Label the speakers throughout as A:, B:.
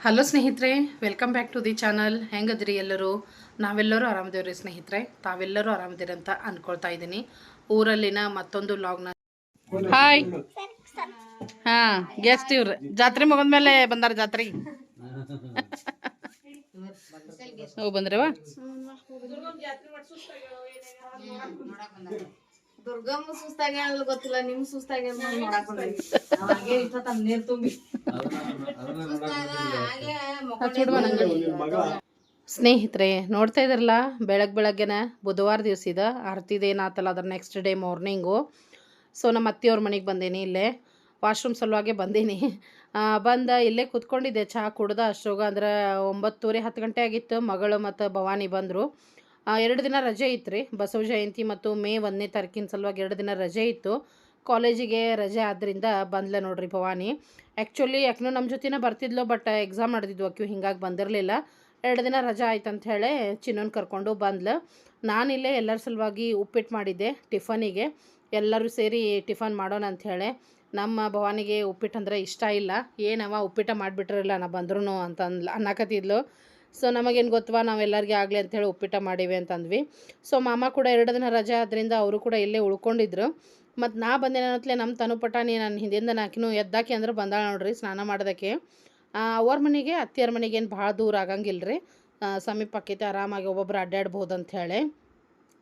A: Hello ಸ್ನೇಹಿತರೆ welcome back to the channel ಹೆಂಗದ್ರಿ ಎಲ್ಲರೂ? ನಾವೆಲ್ಲರೂ ಆರಾಮದೇವ್ರಿ ಸ್ನೇಹಿತರೆ. ತಾವೆಲ್ಲರೂ ಆರಾಮದಿರಿ ಅಂತ ಅನ್ಕೊಳ್ತಾ ಇದ್ದೀನಿ. ಊರಲ್ಲಿನ ಮತ್ತೊಂದು ಲಾಗ್ನ ಹಾಯ್ ಹಾ ಗೆಸ್ಟ್ ಇವ್ರ. ಜಾತ್ರೆ ಮುಗಿದ್ಮೇಲೆ ಬಂದಾರ ಜಾತ್ರೆಗೆ ಹೋಗಿ ಬಂದ್ರವ?
B: ದುರ್ಗಮ್ಮ ಗೊತ್ತಿಲ್ಲ ನಿಮ್ ನೋಡಾಕ್ ನೀರ್ ತುಂಬಿ.
A: ಸ್ನೇಹಿತರೆ ನೋಡ್ತಾ ಇದ್ರಲ್ಲ ಬೆಳಗ್ಗೆ ಬೆಳಗ್ಗೆನ ಬುಧವಾರ ದಿವಸ ಇದೆ. ಆರತಿದು ಏನಾತಲ್ಲ ಅದ್ರ ನೆಕ್ಸ್ಟ್ ಡೇ ಮಾರ್ನಿಂಗು ಸೊ ನಮ್ಮ ಅತ್ತೆಯವ್ರ ಮನೆಗೆ ಬಂದೇನಿ ಇಲ್ಲೇ. ವಾಶ್ರೂಮ್ ಸಲುವಾಗೆ ಬಂದೀನಿ. ಆ, ಬಂದ ಇಲ್ಲೇ ಕುತ್ಕೊಂಡಿದ್ದೆ. ಚಹಾ ಕುಡ್ದ ಅಷ್ಟೋಗ ಅಂದ್ರೆ ಒಂಬತ್ತೂವರೆ ಹತ್ತು ಗಂಟೆ ಆಗಿತ್ತು. ಮಗಳು ಮತ್ತು ಭವಾನಿ ಬಂದರು. ಎರಡು ದಿನ ರಜೆ ಇತ್ತು ರೀ ಬಸವ ಜಯಂತಿ ಮತ್ತು ಮೇ ಒಂದನೇ ತಾರೀಕಿನ ಸಲುವಾಗಿ ಎರಡು ದಿನ ರಜೆ ಇತ್ತು. ಕಾಲೇಜಿಗೆ ರಜೆ ಆದ್ದರಿಂದ ಬಂದ್ಲ ನೋಡ್ರಿ ಭವಾನಿ. ಆ್ಯಕ್ಚುಲಿ ಯಾಕನೂ ನಮ್ಮ ಜೊತೆನೇ ಬರ್ತಿದ್ಲು ಬಟ್ ಎಕ್ಸಾಮ್ ನಡೆದಿದ್ವು. ಆಕ್ಯೂ ಹಿಂಗಾಗಿ ಬಂದಿರಲಿಲ್ಲ. ಎರಡು ದಿನ ರಜೆ ಆಯ್ತು ಅಂತ ಹೇಳಿ ಚಿನ್ನನ್ ಕರ್ಕೊಂಡು ಬಂದ್ಲು. ನಾನಿಲ್ಲೇ ಎಲ್ಲರ ಸಲುವಾಗಿ ಉಪ್ಪಿಟ್ಟು ಮಾಡಿದ್ದೆ ಟಿಫನಿಗೆ. ಎಲ್ಲರೂ ಸೇರಿ ಟಿಫನ್ ಮಾಡೋಣ ಅಂತ ಹೇಳಿ. ನಮ್ಮ ಭವಾನಿಗೆ ಉಪ್ಪಿಟ್ಟು ಅಂದರೆ ಇಷ್ಟ ಇಲ್ಲ. ಏನವ ಉಪ್ಪಿಟ್ಟ ಮಾಡಿಬಿಟ್ರಲ್ಲ ನಾ ಬಂದ್ರು ಅಂತ ಅನ್ಲ ಅನ್ನಕತ್ತಿದ್ಲು. ಸೊ ನಮಗೇನು ಗೊತ್ತವಾ ನಾವೆಲ್ಲರಿಗೆ ಆಗಲಿ ಅಂಥೇಳಿ ಉಪ್ಪಿಟ್ಟ ಮಾಡಿವೆ ಅಂತಂದ್ವಿ. ಸೊ ಮಾಮ ಕೂಡ ಎರಡು ದಿನ ರಜೆ ಆದ್ದರಿಂದ ಅವರು ಕೂಡ ಇಲ್ಲೇ ಉಳ್ಕೊಂಡಿದ್ರು. ಮತ್ತು ನಾ ಬಂದೇನ ನಮ್ಮ ನಮ್ಮ ನೀ ನಾನು ಹಿಂದಿಂದ ನಾಕಿನೂ ಎದ್ದಾಕಿ ಅಂದ್ರೆ ಬಂದಾಳ ನೋಡ್ರಿ ಸ್ನಾನ ಮಾಡೋದಕ್ಕೆ. ಅವ್ರ ಮನೆಗೆ ಅತ್ತಿಯರ ಮನೆಗೆ ಏನು ಭಾಳ ದೂರ ಆಗಂಗಿಲ್ಲ ರೀ ಸಮೀಪ ಆಕೈತೆ ಆರಾಮಾಗಿ ಒಬ್ಬೊಬ್ರು ಅಡ್ಡಾಡ್ಬೋದು ಅಂಥೇಳಿ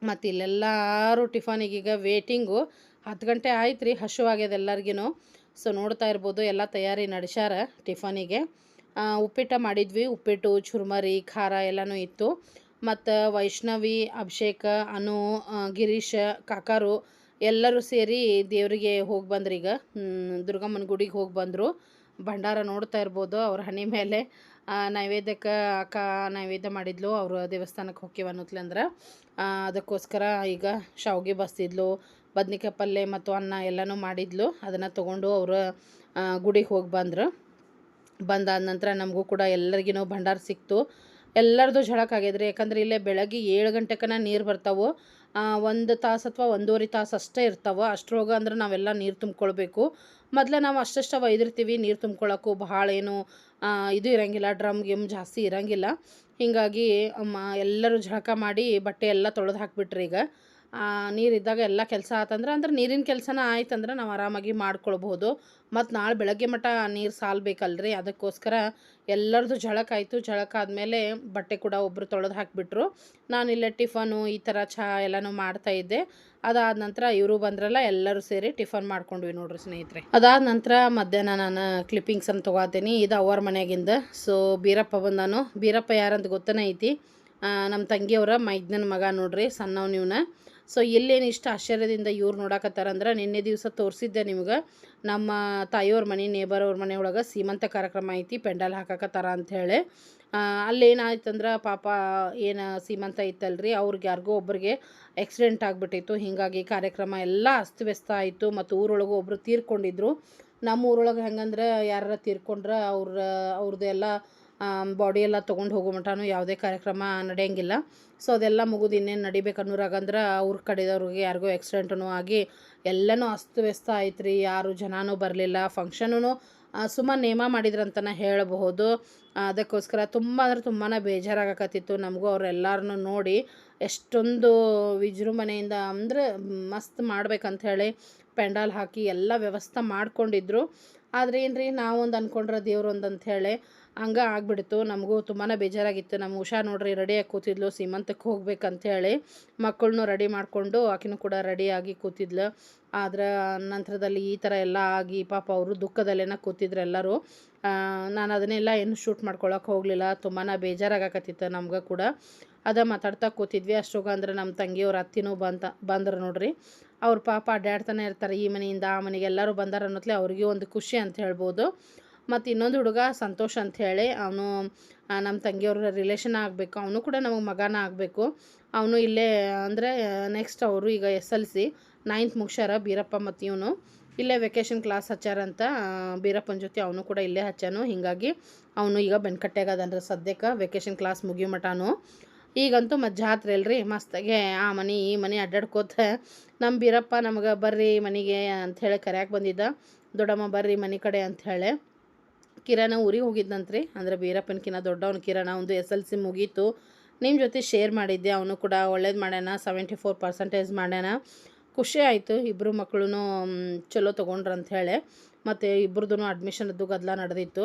A: ಮತ್ತು ಇಲ್ಲೆಲ್ಲರೂ ಈಗ ವೇಟಿಂಗು. ಹತ್ತು ಗಂಟೆ ಆಯ್ತು ರೀ ಹಶುವಾಗ್ಯದ ಎಲ್ಲರಿಗೂ ಸೊ ನೋಡ್ತಾ ಇರ್ಬೋದು, ಎಲ್ಲ ತಯಾರಿ ನಡೆಸ್ಯಾರ ಟಿಫನಿಗೆ. ಉಪ್ಪಿಟ್ಟು ಮಾಡಿದ್ವಿ. ಉಪ್ಪಿಟ್ಟು, ಚುರುಮರಿ, ಖಾರ ಎಲ್ಲನೂ ಇತ್ತು. ಮತ್ತು ವೈಷ್ಣವಿ, ಅಭಿಷೇಕ, ಅನು ಗಿರೀಶ, ಕಾಕಾರು ಎಲ್ಲರೂ ಸೇರಿ ದೇವರಿಗೆ ಹೋಗಿ ಬಂದ್ರಿ ಈಗ. ದುರ್ಗಮ್ಮನ ಗುಡಿಗೆ ಹೋಗಿ ಬಂದರು. ಭಂಡಾರ ನೋಡ್ತಾ ಇರ್ಬೋದು ಅವ್ರ ಹಣೆ ಮೇಲೆ. ನೈವೇದ್ಯಕ್ಕೆ ಅಕ್ಕ ನೈವೇದ್ಯ ಮಾಡಿದ್ಲು. ಅವರು ದೇವಸ್ಥಾನಕ್ಕೆ ಹೋಗ್ಯವ ಅನ್ನತ್ಲೆ ಅಂದ್ರೆ. ಅದಕ್ಕೋಸ್ಕರ ಈಗ ಶಾವ್ಗೆ ಬಸ್ತಿದ್ಲು, ಬದ್ನಿಕಾಯಿ ಪಲ್ಯ ಮತ್ತು ಅನ್ನ ಎಲ್ಲನೂ ಮಾಡಿದ್ಲು. ಅದನ್ನು ತೊಗೊಂಡು ಅವರು ಗುಡಿಗೆ ಹೋಗಿ ಬಂದರು. ಬಂದಾದ ನಂತರ ನಮಗೂ ಕೂಡ ಎಲ್ಲರಿಗೂ ಭಂಡಾರ ಸಿಕ್ತು. ಎಲ್ಲರದು ಆಗ್ಯದ್ರಿ ಯಾಕಂದ್ರೆ ಇಲ್ಲೇ ಬೆಳಗ್ಗೆ ಏಳು ಗಂಟೆಕನ ನೀರು ಬರ್ತಾವೆ. ಒಂದು ತಾಸು ಅಥವಾ ಒಂದೂವರೆ ತಾಸು ಅಷ್ಟೇ ಇರ್ತಾವೆ. ಅಷ್ಟ್ರೋಗ ಅಂದ್ರೆ ನಾವೆಲ್ಲ ನೀರು ತುಂಬ್ಕೊಳ್ಬೇಕು. ಮೊದಲೇ ನಾವು ಅಷ್ಟಷ್ಟು ಒಯ್ದಿರ್ತೀವಿ ನೀರು ತುಂಬ್ಕೊಳ್ಳೋಕ್ಕೂ ಭಾಳ ಏನು ಇದು ಇರಂಗಿಲ್ಲ, ಡ್ರಮ್ ಗಿಮ್ ಜಾಸ್ತಿ ಇರಂಗಿಲ್ಲ. ಹೀಗಾಗಿ ಮ ಎಲ್ಲರೂ ಝಳಕ ಮಾಡಿ ಬಟ್ಟೆ ಎಲ್ಲ ತೊಳೆದು ಹಾಕಿಬಿಟ್ರಿ ಈಗ. ನೀರಿದ್ದಾಗ ಎಲ್ಲ ಕೆಲಸ ಆತಂದ್ರೆ ಅಂದ್ರೆ ನೀರಿನ ಕೆಲಸನ ಆಯ್ತಂದ್ರೆ ನಾವು ಆರಾಮಾಗಿ ಮಾಡ್ಕೊಳ್ಬಹುದು. ಮತ್ತು ನಾಳೆ ಬೆಳಗ್ಗೆ ಮಟ್ಟ ನೀರು ಸಾಲ್ಬೇಕಲ್ರಿ? ಅದಕ್ಕೋಸ್ಕರ ಎಲ್ಲರದು ಝಳಕಾಯ್ತು ಆಯಿತು ಝಳಕ ಆದಮೇಲೆ ಬಟ್ಟೆ ಕೂಡ ಒಬ್ಬರು ತೊಳೆದು ಹಾಕಿಬಿಟ್ರು. ನಾನು ಇಲ್ಲೇ ಟಿಫನು ಈ ಥರ ಚಹಾ ಎಲ್ಲನೂ ಮಾಡ್ತಾ ಇದ್ದೆ. ಅದಾದ ನಂತರ ಇವರು ಬಂದ್ರಲ್ಲ ಎಲ್ಲರೂ ಸೇರಿ ಟಿಫನ್ ಮಾಡ್ಕೊಂಡ್ವಿ ನೋಡ್ರಿ ಸ್ನೇಹಿತರೆ. ಅದಾದ ನಂತರ ಮಧ್ಯಾಹ್ನ ನಾನು ಕ್ಲಿಪ್ಪಿಂಗ್ಸನ್ನು ತೊಗೋತೀನಿ. ಇದು ಅವರ ಮನೆಯಾಗಿಂದ. ಸೊ ಬೀರಪ್ಪ ಬಂದಾನು. ಬೀರಪ್ಪ ಯಾರಂತ ಗೊತ್ತನೇ ಐತಿ? ನಮ್ಮ ತಂಗಿಯವರ ಮೈದ್ನನ ಮಗ ನೋಡ್ರಿ ಸಣ್ಣವ್ನಿವ್ನ ಸೊ ಎಲ್ಲೇನು ಇಷ್ಟು ಆಶ್ಚರ್ಯದಿಂದ ಇವ್ರು ನೋಡಕತ್ತಾರಂದ್ರೆ ನಿನ್ನೆ ದಿವಸ ತೋರಿಸಿದ್ದೆ ನಿಮ್ಗೆ. ನಮ್ಮ ತಾಯಿಯವ್ರ ಮನೆ ನೇಬರ್ ಅವ್ರ ಮನೆ ಒಳಗೆ ಸೀಮಂತ ಕಾರ್ಯಕ್ರಮ ಐತಿ, ಪೆಂಡಲ್ ಹಾಕಕತ್ತಾರ ಅಂಥೇಳಿ ಅಲ್ಲೇನಾಯ್ತಂದ್ರೆ ಪಾಪ ಏನು ಸೀಮಂತ ಇತ್ತಲ್ರಿ, ಅವ್ರಿಗೆ ಯಾರಿಗೋ ಒಬ್ರಿಗೆ ಆಕ್ಸಿಡೆಂಟ್ ಆಗಿಬಿಟ್ಟಿತ್ತು. ಹೀಗಾಗಿ ಕಾರ್ಯಕ್ರಮ ಎಲ್ಲ ಅಸ್ತವ್ಯಸ್ತ ಆಯಿತು ಮತ್ತು ಊರೊಳಗೆ ಒಬ್ಬರು ತೀರ್ಕೊಂಡಿದ್ರು. ನಮ್ಮ ಊರೊಳಗೆ ಹೆಂಗಂದ್ರೆ ಯಾರ ತೀರ್ಕೊಂಡ್ರೆ ಅವ್ರ ಅವ್ರದ್ದು ಎಲ್ಲ ಬಾಡಿ ಎಲ್ಲ ತೊಗೊಂಡು ಹೋಗೋ ಮಟನೂ ಯಾವುದೇ ಕಾರ್ಯಕ್ರಮ ನಡೆಯಂಗಿಲ್ಲ. ಸೊ ಅದೆಲ್ಲ ಮುಗಿದು ಇನ್ನೇನು ನಡಿಬೇಕು ಅನ್ನೋರಾಗಂದ್ರೆ ಅವ್ರ ಕಡೆದವ್ರಿಗೆ ಯಾರಿಗೋ ಆ್ಯಕ್ಸಿಡೆಂಟೂ ಆಗಿ ಎಲ್ಲನೂ ಅಸ್ತವ್ಯಸ್ತ ಆಯ್ತು ರೀ ಯಾರು ಜನನೂ ಬರಲಿಲ್ಲ. ಫಂಕ್ಷನೂ ಸುಮ್ಮ ನೇಮ ಮಾಡಿದ್ರಂತನ ಹೇಳಬಹುದು. ಅದಕ್ಕೋಸ್ಕರ ತುಂಬ ಅಂದ್ರೆ ತುಂಬಾ ಬೇಜಾರಾಗಕತ್ತಿತ್ತು ನಮಗೂ ಅವರೆಲ್ಲರನ್ನೂ ನೋಡಿ. ಎಷ್ಟೊಂದು ವಿಜೃಂಭಣೆಯಿಂದ ಅಂದರೆ ಮಸ್ತ್ ಮಾಡ್ಬೇಕಂತ ಹೇಳಿ ಪೆಂಡಾಲ್ ಹಾಕಿ ಎಲ್ಲ ವ್ಯವಸ್ಥೆ ಮಾಡಿಕೊಂಡಿದ್ರು. ಆದರೆ ಏನು ರೀ ನಾವೊಂದು ಅಂದ್ಕೊಂಡ್ರೆ ದೇವ್ರೊಂದು ಅಂಥೇಳಿ ಹಂಗೆ ಆಗಿಬಿಡ್ತು. ನಮಗೂ ತುಂಬಾ ಬೇಜಾರಾಗಿತ್ತು. ನಮ್ಮ ಉಷಾ ನೋಡ್ರಿ ರೆಡಿಯಾಗಿ ಕೂತಿದ್ಲು. ಸೀಮಂತಕ್ಕೆ ಹೋಗ್ಬೇಕಂತೇಳಿ ಮಕ್ಕಳನ್ನೂ ರೆಡಿ ಮಾಡಿಕೊಂಡು ಆಕಿನೂ ಕೂಡ ರೆಡಿಯಾಗಿ ಕೂತಿದ್ಲು. ಆದ್ರೆ ನಂತರದಲ್ಲಿ ಈ ಥರ ಎಲ್ಲ ಆಗಿ ಪಾಪ ಅವರು ದುಃಖದಲ್ಲೇನ ಕೂತಿದ್ರು ಎಲ್ಲರೂ. ನಾನು ಅದನ್ನೆಲ್ಲ ಏನು ಶೂಟ್ ಮಾಡ್ಕೊಳಕ್ಕೆ ಹೋಗಲಿಲ್ಲ. ತುಂಬಾ ಬೇಜಾರಾಗಕತ್ತಿತ್ತು ನಮ್ಗೆ ಕೂಡ. ಅದ ಮಾತಾಡ್ತಾ ಕೂತಿದ್ವಿ. ಅಷ್ಟೋಗ ಅಂದ್ರೆ ನಮ್ಮ ತಂಗಿಯವ್ರ ಅತ್ತಿನೂ ಬಂತ, ಬಂದ್ರು ನೋಡ್ರಿ. ಅವ್ರ ಪಾಪ ಅಡ್ಡಾಡ್ತಾನೆ ಇರ್ತಾರೆ ಈ ಮನೆಯಿಂದ, ಆ ಮನೆಗೆ ಎಲ್ಲರೂ ಬಂದಾರ ಅನ್ನೋತ್ಲೆ ಅವ್ರಿಗೆ ಒಂದು ಖುಷಿ ಅಂತ ಹೇಳ್ಬೋದು. ಮತ್ತು ಇನ್ನೊಂದು ಹುಡುಗ ಸಂತೋಷ್ ಹೇಳಿ ಅವನು ನಮ್ಮ ತಂಗಿಯವ್ರ ರಿಲೇಷನ್ ಆಗಬೇಕು. ಅವನು ಕೂಡ ನಮಗೆ ಮಗನ ಆಗಬೇಕು. ಅವನು ಇಲ್ಲೇ, ಅಂದರೆ ನೆಕ್ಸ್ಟ್ ಅವರು ಈಗ ಎಸ್ ಎಲ್ ಸಿ ನೈನ್ತ್ ಮುಗ್ಸ್ಯಾರ ಬೀರಪ್ಪ ಮತ್ತು ಇವನು. ಇಲ್ಲೇ ವೆಕೇಷನ್ ಕ್ಲಾಸ್ ಹಚ್ಚಾರಂತ ಬೀರಪ್ಪನ ಜೊತೆ ಅವನು ಕೂಡ ಇಲ್ಲೇ ಹಚ್ಚಾನು ಹೀಗಾಗಿ ಅವನು ಈಗ ಬೆನ್ಕಟ್ಟೆಗದನ್ರಿ ಸದ್ಯಕ್ಕೆ ವೆಕೇಷನ್ ಕ್ಲಾಸ್ ಮುಗಿಯೋ ಮಟಾನು ಈಗಂತೂ ಮತ್ತು ಜಾತ್ರೆ ಅಲ್ರಿ, ಮಸ್ತಾಗೆ ಆ ಮನೆ, ಈ ಮನೆ ಅಡ್ಡಾಡ್ಕೋತ ನಮ್ಮ ಬೀರಪ್ಪ ನಮಗೆ ಬರ್ರಿ ಮನೆಗೆ ಅಂಥೇಳಿ ಕರ್ಯಾಕೆ ಬಂದಿದ್ದ. ದೊಡ್ಡಮ್ಮ ಬರ್ರಿ ಮನೆ ಕಡೆ ಅಂಥೇಳಿ ಕಿರಣ ಊರಿಗೆ ಹೋಗಿದ್ದಂತ್ರಿ ಅಂದರೆ ಬೀರಪ್ಪನಕಿನ್ನ ದೊಡ್ಡವನ ಕಿರಣ ಒಂದು ಎಸ್ ಎಲ್ ಸಿ ಮುಗೀತು. ನಿಮ್ಮ ಜೊತೆ ಶೇರ್ ಮಾಡಿದ್ದೆ, ಅವನು ಕೂಡ ಒಳ್ಳೇದು ಮಾಡ್ಯಾನ ಸೆವೆಂಟಿ ಫೋರ್ ಪರ್ಸೆಂಟೇಜ್ ಮಾಡ್ಯಾನ. ಖುಷಿ ಆಯಿತು ಇಬ್ಬರು ಮಕ್ಕಳು ಚಲೋ ಹೇಳಿ ಮತ್ತು ಇಬ್ರದ್ದು ಅಡ್ಮಿಷನ್ದು ಗದ್ದಲ ನಡೆದಿತ್ತು.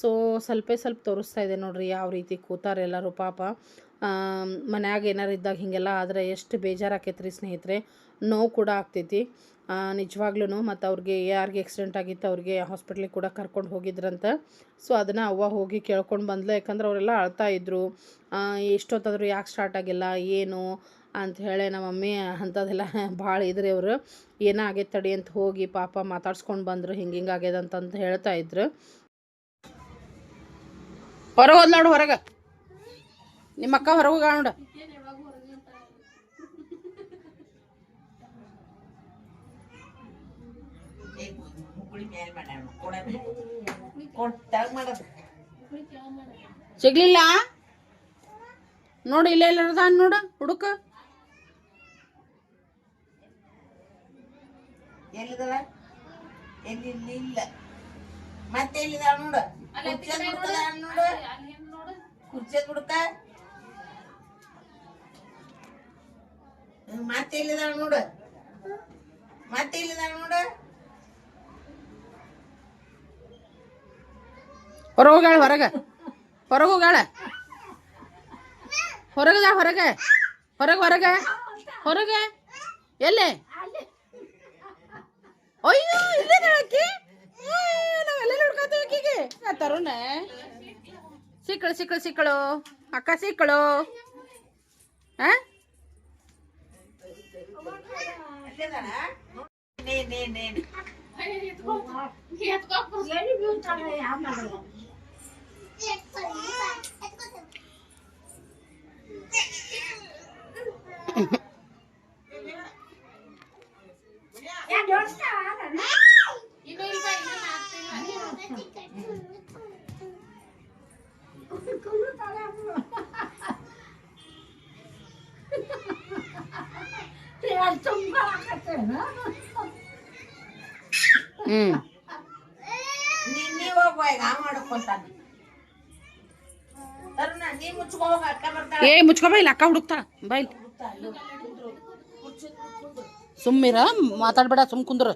A: ಸೊ ಸ್ವಲ್ಪ ಸ್ವಲ್ಪ ತೋರಿಸ್ತಾ ಇದೆ ನೋಡ್ರಿ, ಯಾವ ರೀತಿ ಕೂತಾರೆ ಎಲ್ಲರೂ ಪಾಪ. ಮನ್ಯಾಗ ಏನಾರು ಇದ್ದಾಗ ಹೀಗೆಲ್ಲ ಆದರೆ ಎಷ್ಟು ಬೇಜಾರಾಕೈತ್ರಿ ಸ್ನೇಹಿತರೆ. ನೋವು ಕೂಡ ಆಗ್ತೈತಿ. ನಿಜವಾಗ್ಲೂ ಮತ್ತು ಅವ್ರಿಗೆ ಯಾರಿಗೆ ಆಕ್ಸಿಡೆಂಟ್ ಆಗಿತ್ತು, ಅವ್ರಿಗೆ ಹಾಸ್ಪಿಟ್ಲಿಗೆ ಕೂಡ ಕರ್ಕೊಂಡು ಹೋಗಿದ್ರಂತ. ಸೊ ಅದನ್ನು ಅವ್ವ ಹೋಗಿ ಕೇಳ್ಕೊಂಡು ಬಂದ್ಲು. ಯಾಕಂದ್ರೆ ಅವರೆಲ್ಲ ಅಳ್ತಾ ಇದ್ದರು ಎಷ್ಟೊತ್ತಾದರೂ ಯಾಕೆ ಸ್ಟಾರ್ಟ್ ಆಗಿಲ್ಲ, ಏನು ಅಂತ ಹೇಳಿ ನಮ್ಮ ಮಮ್ಮಿ ಅಂಥದ್ದೆಲ್ಲ ಭಾಳ ಇದ್ರಿ ಅವರು. ಏನೋ ಆಗೈತೆ ತಡಿ ಅಂತ ಹೋಗಿ ಪಾಪ ಮಾತಾಡ್ಸ್ಕೊಂಡು ಬಂದರು. ಹಿಂಗೆ ಹಿಂಗೆ ಆಗ್ಯದ ಹೇಳ್ತಾ ಇದ್ರು. ಹೊರಗೆ ಹೋದ್ ನೋಡು, ಹೊರಗೆ. ನಿಮ್ಮ ಅಕ್ಕ ಹೊರಗೆ ನೋಡು. ಸಿಗ್ಲಿಲ್ಲ? ನೋಡಿ ಇಲ್ಲೇ ಇಲ್ಲ ನೋಡು ಹುಡುಕ.
B: ಎಲ್ಲಿದವ ಎಲ್ಲಿ ಇಲ್ಲ. ಮತ್ತೆ ಎಲ್ಲಿದಾಳ ನೋಡು? ನೋಡು. ಕುರ್ಚಿಯದ್ ಹುಡುಕ ಮತ್ತೆ ಎಲ್ಲಿದಾಳ ನೋಡು? ಮತ್ತೆ ಎಲ್ಲಿದಾಳ ನೋಡು?
A: ಹೊರಗೆ ಹೋಗಾಳ ಹೊರಗೆ. ಹೊರಗೆ ಹೋಗಾಳ ಹೊರಗದ ಹೊರಗೆ. ಹೊರಗೆ ಹೊರಗೆ. ಹೊರಗೆ. ಎಲ್ಲೇ? ಅಯ್ಯೋ ಇಲ್ಲೇ ಅಕ್ಕಿ. ನಾವೆಲ್ಲ ಹುಡ್ಕೊತೀವಿ ಅಕ್ಕಿಗೆ? ಆ ತರುಣ. ಸಿಕ್ಕಳು ಸಿಕ್ಕಳು ಸಿಕ್ಕಳು. ಅಕ್ಕ ಸಿಕ್ಕಳು. ಆ?
B: ಅಲ್ಲಿದಾಳ ನೇ ನೇ. ನೇ Yes, please.
A: ಏ, ಮುಚ್ಕೊ, ಬೈಲ್, ಅಕ್ಕ ಹುಡುಕ್ತಾಳ. ಬೈಲ್. ಸುಮ್ಮಿರ, ಮಾತಾಡ್ಬೇಡ, ಸುಮ್ ಕುಂದ್ರ.